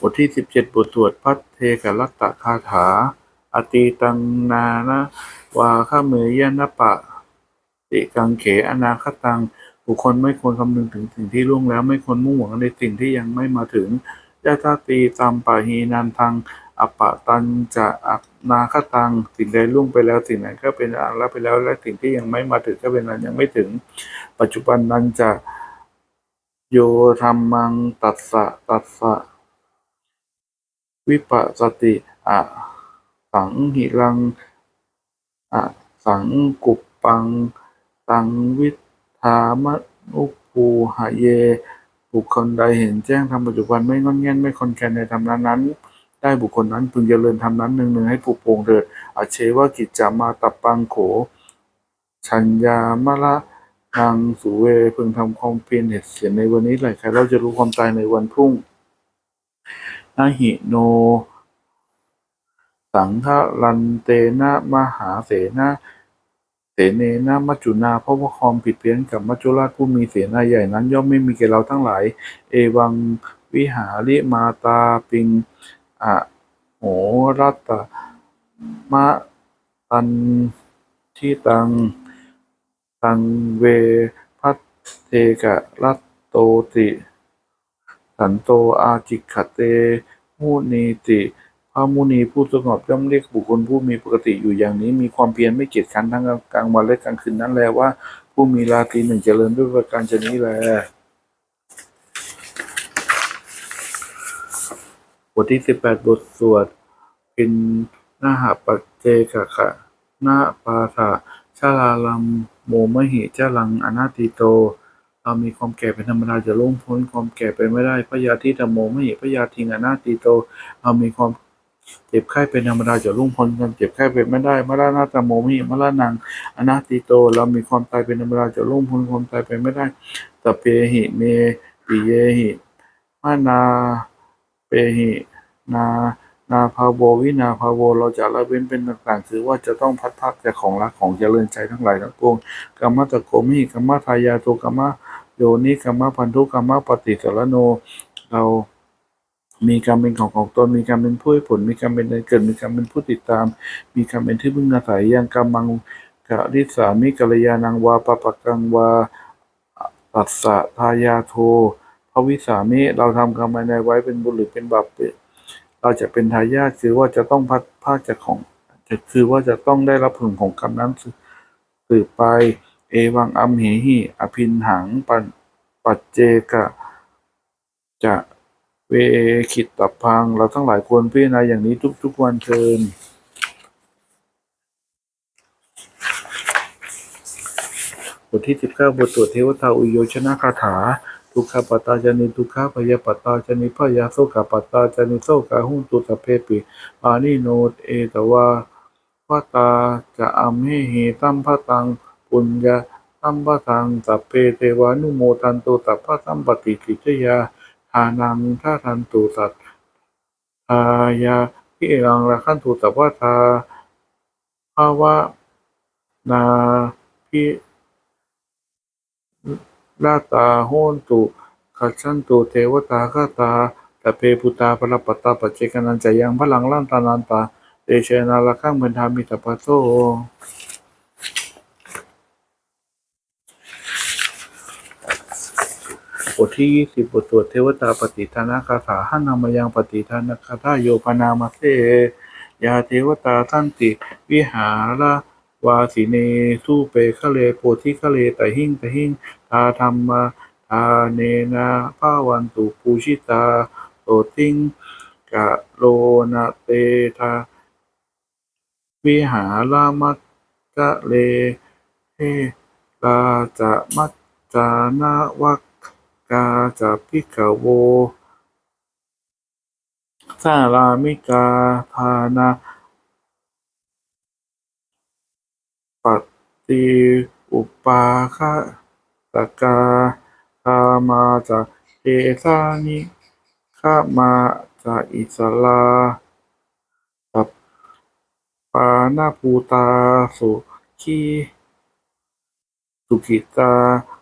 บทที่สิบเจ็ดบทสวดพัทเทกรัตตคาถา อตีตังนานะวาขเมยยนะปะ ติกังเขอนาคตัง บุคคลไม่ควรคำนึงถึงสิ่งที่ล่วงแล้วไม่ควรมุ่งหวังในสิ่งที่ยังไม่มาถึงยะตาตีตามปะหีนันทังอปปะตันจะอันาคตัง สิ่งใดล่วงไปแล้วสิ่งนั้นก็เป็นอันละไปแล้วและสิ่งที่ยังไม่มาถึงก็เป็นอันยังไม่ถึง ปัจจุบันนั้นจะ โยธรรมังตัสสะตัสสะ วิปัสสติอะสังหิรังอะสังกุปปัง ตังวิธามนุปูหะเย บุคคลใดเห็นแจ้งธรรมปัจจุบันไม่งอนแง่นไม่คอนแคนในธรรมนั้นนั้นได้บุคคลนั้นพึงเจริญธรรมนั้นหนึ่งหนึ่งให้ผูกโปร่งเถิดอาเชวกิจจามาตับปังโข ชัญญามะละ นางสุเวพึงทำความเพียรเหตุเสียในวันนี้แหละใครเราจะรู้ความตายในวันพรุ่งนาหิโน สังฆลันเตนะมหาเสนาเสเนนะมัจจุนาเพราะว่าความผิดเพี้ยนกับมัจจุราชผู้มีเสนาใหญ่นั้น ย่อมไม่มีแก่เราทั้งหลาย เอวังวิหาริมาตาปิงอะโหรัตมะตันทิตัง ตังเวพัตเทกะรัตโตติ สันโตอาจิกขเตมุนีติพระมุนีผู้สงบย่อมเรียกบุคคลผู้มีปกติอยู่อย่างนี้ มีความเพียรไม่เกียจคร้านทั้งกลางวันและกลางคืนนั้นแลว่า ผู้มีราตรีหนึ่งเจริญด้วยประการชนี้แลบทที่สิบแปดบทสวดปินนาหปัจเจกะขะนาปาถาชาลาลัม โมมหิจาลังอนาติโต เรามีความแก่เป็นธรรมดาจะล่วงพ้นความแก่ไปไม่ได้พยาธิธรรมโมมหิพยาธิงอนาติโต เรามีความเจ็บไข้เป็นธรรมดาจะล่วงพ้นความเจ็บไข้ไปไม่ได้มรณะตโมมหิมรณังอนาติโต เรามีความตายเป็นธรรมดาจะล่วงพ้นความตายไปไม่ได้ตะเปหิเมปิเยหิมานาเปหินา นาภาโววินาภาโวเราจะละเว้นเป็นต่างๆคือว่าจะต้องพัดพักจากของรักของเจริญใจทั้งหลายทั้งปวงกรรมตะโกมิกรรมทายาโทกรรมโยนิกรรมพันธุกรรมปฏิสารโน เรามีกรรมเป็นของของตนมีกรรมเป็นผู้ให้ผล มีกรรมเป็นในเกิดมีกรรมเป็นผู้ติดตาม มีกรรมเป็นที่พึ่งอาศัยยังกรรมังกะริสามิกัลยานังวาปปะกังวาตัสสะทายาโทภวิสามิเราทำกรรมในไว้เป็นบุญหรือเป็นบาป เราจะเป็นทายาทคือว่าจะต้องพัดภาคจากของจะคือว่าจะต้องได้รับผลของกรรมนั้นสืบไป เอวังอัมเหหิอภินหังปัจปัจเจกะ จะเวขิตตพัง เราทั้งหลายควรพิจารณาอย่างนี้ทุก ๆ วันเทินบทที่สิบเก้าบทตรวจเทวตาอุโยชนะคาถา ทุกขปัตตาจานิทุกขพยาปัตตาจานิพยาโสกปัตตาจานิโสกาหุนตุสเพปิปานิโนตเอตวาวัตตาจะอัมเหหิตัมพตังปุญญาตัมปตังสัพเพเทวานุโมทันตุสัพพะสัมปติสิทธยาทานังท่าทันตุสัตทายาพิรังราคันตุสัพพะทาภาวะนาพิ ลาตาโหนตุขัชันตุเทวตาคาตาตะเพพุตาปรปตาปัจเจกนันจะยังพลังลันตานันตาเตเชนาลคังเป็นธรรมิตาปะโซบทที่ยี่สิบบทสวดเทวตาปฏิทานาคาถาหันนามายังปฏิทานาคาถาโยพนามาเสยาเทวตาทันติ วิหาร วาสิเนสุเปคะเลโพธิคะเลตหิงตหิงทาธรรมาทาเนนาภาวันตุปูชิตาโตติงกะโลนาเตทาวิหารามัจกะเลเทลาจะมัจจานาวักกาจะพิกโวสารามิกาทานาป ฏิอุปาคะตะกาคามาจะเอสานิข้ามาจะอิสลาตัปานาภูตาสุขีสุขิตา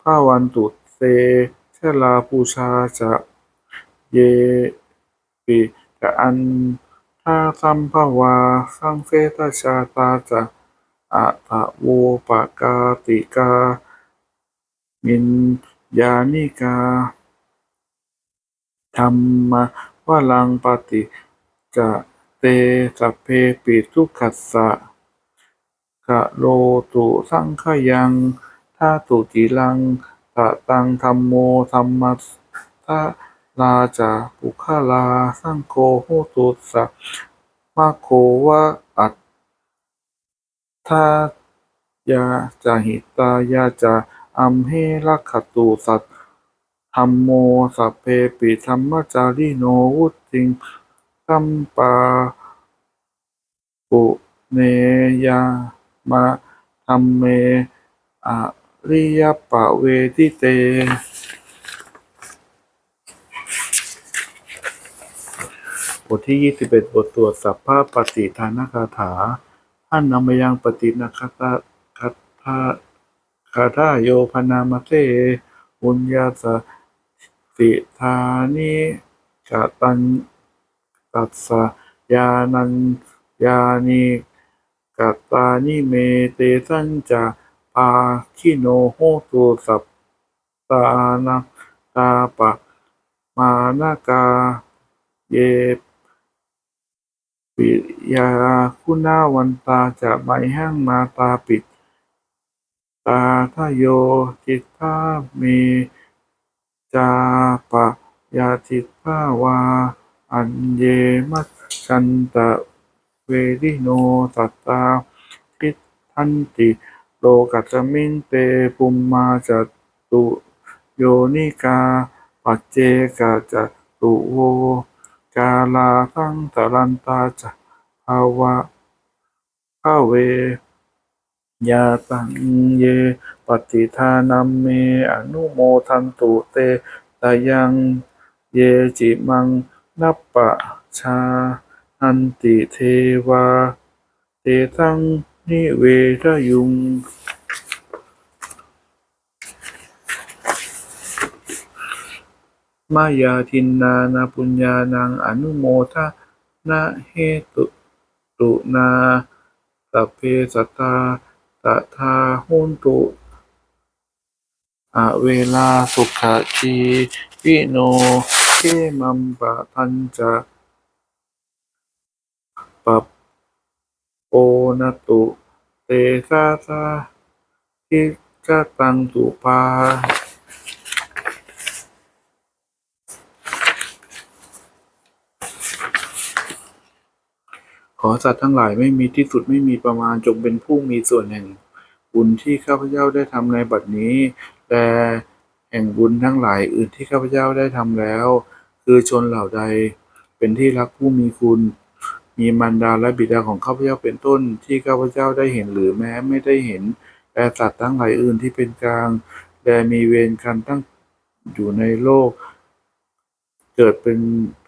ภาวันตุเตเชลาปูชาจะเยปิกะอันทาสัมภาวาสังเสตชาตาจะ อะทะโวปะกาติกา มินยานิกา ธรรมวลังปฏิจะเตสัพเพปิทุกขัสสะกะโลตุสังขยังทาตุจิลังตะตังธรรมโมธรรมัสสะลาจาปุคลา สังโฆโหตุสะมะโควะอัต ทายาจาหิตายาจาอัมเหรักขตุสัตธรรมโมสัพเพปิธรรมจาริโนวุติงสัมปาปุเนยามะธรรมเมอริยปะเวทิเตบทที่ยี่สิบเอ็ดบทสวดสัพพะปฏิทานคาถา ท่านนำมายังปฏินาคตาคาถาคาถาโยพนามเตบุญญาสสิทานิกตันตัสสยานันยานิกตานิเมเตสัญจาปาคิโนโหตุสัพตานาตาปะ มานา กา เย ปิยาคุณาวันตาจะใบแห้งมาตาปิด ตาทะโยจิตตาเมจาปะยาจิตภาวา อันเยมัชันตะเวริโนสัตตาทิทันติโลกัสมิงเตปุมมาจตุโยนิกา ปัจเจกาจตุโว กาลาทังตรันตาจะภาวะภาเวยาตังเย ปฏิทานัมเม อนุโมทันตุเตตายังเยจิมังนัปปะชาอันติเทวา เตตังนิเวทยุง มายาทินนานาปุญญานังอนุโมทนาเหตุตุนาสัพเพสตาตถาหุนตุอเวลาสุขชีวิโนเขมัมปะทันจะปะโปนตุ เตสาสาทิจตังตุปา ขอสัตว์ทั้งหลายไม่มีที่สุดไม่มีประมาณจงเป็นผู้มีส่วนแห่งบุญที่ข้าพเจ้าได้ทำในบัดนี้และแห่งบุญทั้งหลายอื่นที่ข้าพเจ้าได้ทำแล้ว คือชนเหล่าใด เป็นที่รักผู้มีคุณ มีมารดาและบิดาของข้าพเจ้าเป็นต้นที่ข้าพเจ้าได้เห็นหรือแม้ไม่ได้เห็นและสัตว์ทั้งหลายอื่นที่เป็นกลางและมีเวรกันตั้งอยู่ในโลก เกิดเป็น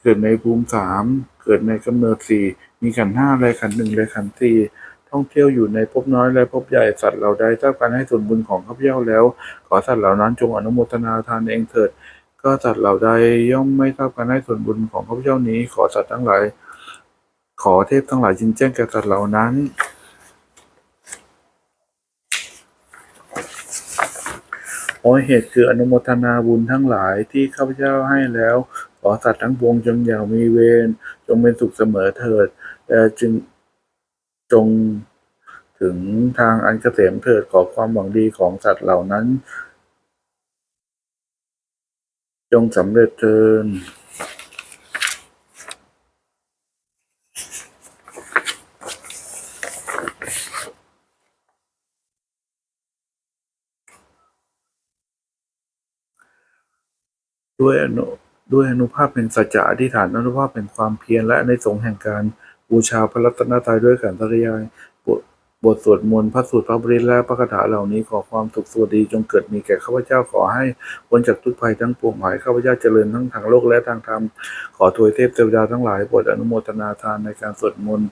เกิดในภูมิสามเกิดในกำเนิดสี่ มีขันห้าและขันหนึ่งและขันสี่ท่องเที่ยวอยู่ในภพน้อยและภพใหญ่สัตว์เหล่าใดเจ้าการให้ส่วนบุญของข้าพเจ้าแล้ว ขอสัตว์เหล่านั้นจงอนุโมทนาทานเองเถิด ก็สัตว์เหล่าใดย่อมไม่ทราบการให้ส่วนบุญของข้าพเจ้านี้ ขอสัตว์ทั้งหลาย ขอเทพทั้งหลายจินแจ้งแก่สัตว์เหล่านั้นเพราะเหตุคืออนุโมทนาบุญทั้งหลายที่ข้าพเจ้าให้แล้ว ขอสัตว์ทั้งปวงจงอย่ามีเวรจงเป็นสุขเสมอเถิดและจึงจงถึงทางอันเกษมเถิดขอความหวังดีของสัตว์เหล่านั้น จงสำเร็จเถิดด้วยอนุ ด้วยอนุภาพแห่งสัจจะอธิษฐานอนุภาพแห่งความเพียรและในสงแห่งการบูชาพระรัตนตรัยด้วยการปริยายบทบทสวดมนต์พระสูตรพระบริและพระคาถาเหล่านี้ขอความสุขสวัสดีจงเกิดมีแก่ข้าพเจ้าขอให้พ้นจากทุกภัยทั้งปวงขอให้ข้าพเจ้าเจริญทั้งทางโลกและทางธรรม ขอถวยเทพเทวดาทั้งหลายโปรดอนุโมทนาทานในการสวดมนต์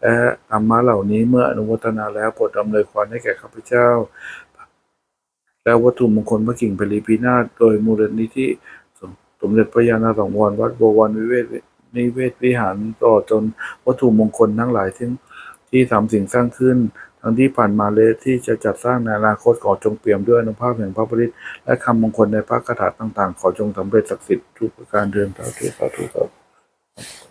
และธรรมะเหล่านี้เมื่ออนุโมทนาแล้วโปรดดำเนินความให้แก่ข้าพเจ้า และวัตถุมงคลพระกิ่งผลีพีนาศโดยมูลนิธิ สมเด็จพระยาณสังวรวัดบวรนิเวศนิเวศวิหารตลอดจนวัตถุมงคลทั้งหลายที่ที่ทำสิ่งสร้างขึ้น ทั้งที่ผ่านมาเลยที่จะจัดสร้างในอนาคตขอจงเปี่ยมด้วยอนุภาพแห่งพระบริตและคำมงคลในพระคาถาต่าง ๆ ขอจงสำเร็จศักดิ์สิทธิ์ทุกประการเดินสาธุสาธุสาธุ